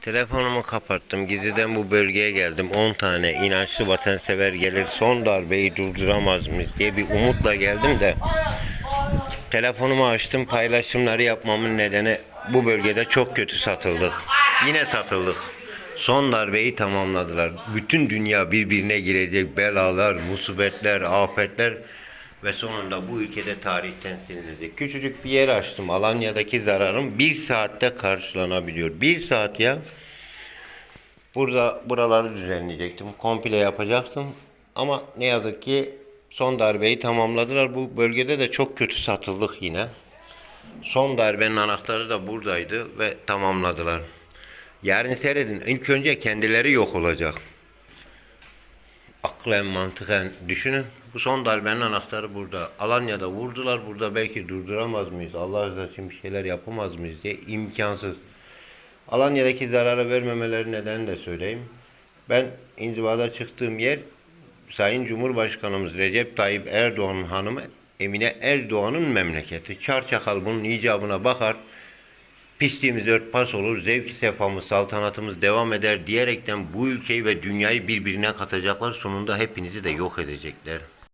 Telefonumu kapattım. Gizliden bu bölgeye geldim. 10 tane inançlı vatansever gelir son darbeyi durduramaz mıyız diye bir umutla geldim de telefonumu açtım. Paylaşımları yapmamın nedeni bu bölgede çok kötü satıldık. Yine satıldık. Son darbeyi tamamladılar. Bütün dünya birbirine girecek belalar, musibetler, afetler ve sonunda bu ülkede tarihten silinecek. Küçücük bir yer açtım. Alanya'daki zararım bir saatte karşılanabiliyor. Bir saat ya. Burada buraları düzenleyecektim. Komple yapacaktım. Ama ne yazık ki son darbeyi tamamladılar. Bu bölgede de çok kötü satıldık yine. Son darbenin anahtarı da buradaydı ve tamamladılar. Yarın seyredin. İlk önce kendileri yok olacak. Aklen mantıken düşünün. Bu son darbenin anahtarı burada. Alanya'da vurdular. Burada belki durduramaz mıyız? Allah rızası için bir şeyler yapamaz mıyız diye imkansız. Alanya'daki zarara vermemeleri nedeni de söyleyeyim. Ben inzivada çıktığım yer Sayın Cumhurbaşkanımız Recep Tayyip Erdoğan'ın hanımı Emine Erdoğan'ın memleketi. Çarçakal bunun icabına bakar. Pisliğimiz örtbas olur, zevki sefamız, saltanatımız devam eder diyerekten bu ülkeyi ve dünyayı birbirine katacaklar. Sonunda hepinizi de yok edecekler.